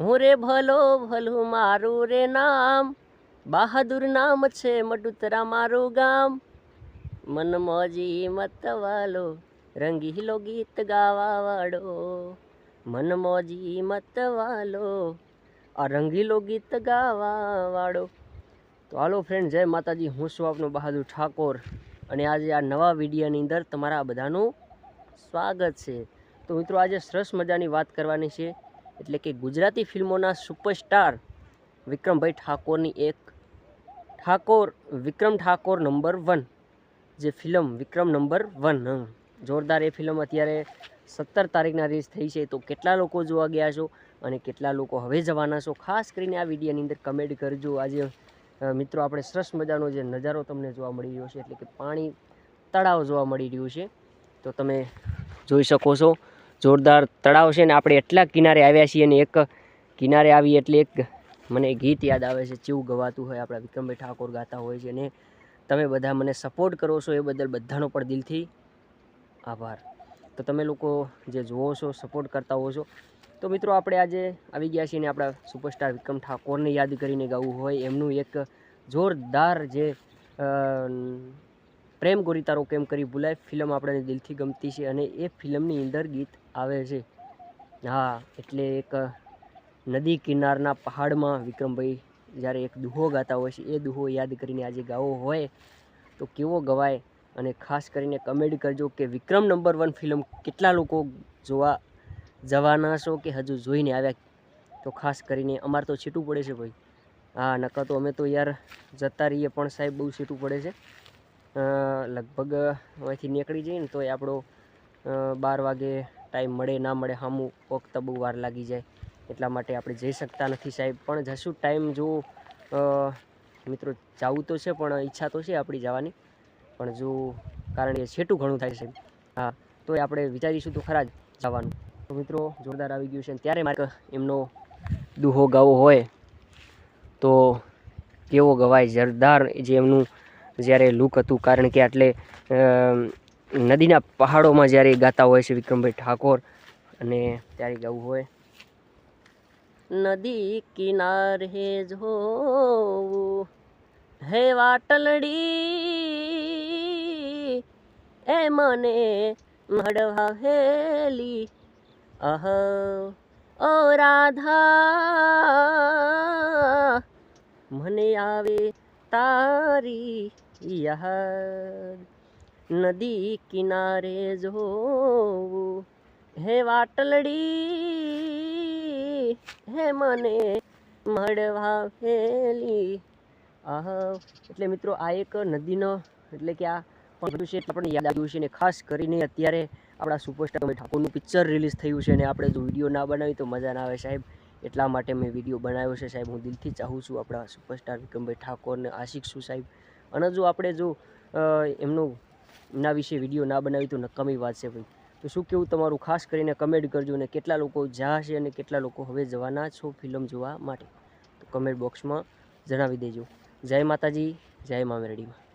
હું રે ભલો, ભલું મારું રે નામ. બહાદુર નામ છે મડુતરા મારું ગામ. મન મોજી મતવાલો રંગીલો ગીત ગાવા વાળો. મન મોજી મતવાલો આ રંગીલો ગીત ગાવા વાળો. તો હાલો ફ્રેન્ડ જય માતાજી. હું છું આપનો બહાદુર ઠાકોર અને આજે આ નવા વિડીયોની અંદર તમારા બધાનું સ્વાગત છે. તો મિત્રો, આજે સરસ મજાની વાત કરવાની છે. એટલે કે ગુજરાતી ફિલ્મોના સુપરસ્ટાર વિક્રમભાઈ ઠાકોરની એક ઠાકોર, વિક્રમ ઠાકોર નંબર વન, જે ફિલ્મ વિક્રમ નંબર વન જોરદાર એ ફિલ્મ અત્યારે સત્તર તારીખના રિલીઝ થઈ છે, તો કેટલા લોકો જોવા ગયા છો અને કેટલા લોકો હવે જવાના છો? ખાસ કરીને આ વિડીયોની અંદર કમેન્ટ કરજો. આજે મિત્રો, આપણે સરસ મજાનો જે નજારો તમને જોવા મળી રહ્યો છે, એટલે કે પાણી તળાવ જોવા મળી રહ્યું છે, તો તમે જોઈ શકો છો. જોરદાર તળાવ છે ને આપણે એટલા કિનારે આવ્યા છીએ અને એક કિનારે આવી એટલે એક મને ગીત યાદ આવે છે, ચેવું ગવાતું હોય, આપણા વિક્રમભાઈ ઠાકોર ગાતા હોય છે ને, તમે બધા મને સપોર્ટ કરો છો એ બદલ બધાનો પણ દિલથી આભાર. તો તમે લોકો જે જુઓ છો સપોર્ટ કરતા હો છો, તો મિત્રો આપણે આજે આવી ગયા છીએ ને આપણા સુપરસ્ટાર વિક્રમ ઠાકોરને યાદ કરીને ગાવું હોય, એમનું એક જોરદાર જે પ્રેમ ગોરી તારો કેમ કરી ભૂલાય? ફિલ્મ આપણને દિલથી ગમતી છે અને એ ફિલ્મની અંદર ગીત આવે છે. હા, એટલે એક નદી કિનારના પહાડમાં વિક્રમભાઈ જ્યારે એક દુહો ગાતા હોય છે, એ દુહો યાદ કરીને આજે ગાવો હોય તો કેવો ગવાય? અને ખાસ કરીને કમેન્ટ કરજો કે વિક્રમ નંબર વન ફિલ્મ કેટલા લોકો જોવા જવાના છો કે હજુ જોઈને આવ્યા? તો ખાસ કરીને અમારે તો છીટું પડે છે ભાઈ. હા નકા તો અમે તો યાર જતા રહીએ પણ સાહેબ બહુ છીટું પડે છે. લગભગ અહીંથી નીકળી જઈએ ને તોય આપણો બાર વાગે ટાઈમ મળે, ના મળે સામું વખત બહુ વાર લાગી જાય. એટલા માટે આપણે જઈ શકતા નથી સાહેબ. પણ જશું ટાઈમ જો મિત્રો જવું તો છે, પણ ઈચ્છા તો છે આપણી જવાની. પણ જો, કારણ કે છેટું ઘણું થાય છે. હા, તોય આપણે વિચારીશું તો ખરા જ જવાનું. તો મિત્રો, જોરદાર આવી ગયું છે. ત્યારે મારે એમનો દુહો ગાવો હોય, તો કેવો ગવાય? જરદાર જે એમનું જ્યારે લુક હતું, કારણ કે આટલે નદીના પહાડોમાં જ્યારે ગાતા હોય છે વિક્રમભાઈ ઠાકોર, અને ત્યારે ગાવું હોય. નદી કિનારે જોવું હે વાટલડી, એ મને મળવા હેલી, અહ ઓ રાધા મને આવે તારી યાદ નદી કિનારે જોવું હે વાટલડી હે મને મળવા ફેલી આહ એટલે મિત્રો આ એક નદીનો, એટલે કે આ પણ યાદ આવ્યું છે ને ખાસ કરીને અત્યારે આપણા સુપરસ્ટાર ઠાકોરનું પિક્ચર રિલીઝ થયું છે અને આપણે જો વીડિયો ના બનાવી તો મજા ના આવે સાહેબ. એટલા માટે મેં વીડિયો બનાવ્યો છે સાહેબ. હું દિલથી ચાહું છું આપણા સુપરસ્ટાર વિક્રમભાઈ ઠાકોરને, આશિક છું સાહેબ? અને જો આપણે જો એમનું, એમના વિશે વીડિયો ના બનાવી તો નકામી વાત છે ભાઈ. તો શું કેવું તમારું? ખાસ કરીને કમેન્ટ કરજો અને કેટલા લોકો છે અને કેટલા લોકો હવે જવાના છો ફિલ્મ જોવા માટે? તો કમેન્ટ બોક્સમાં જણાવી દેજો. જય માતાજી, જય મા મેરડીમાં.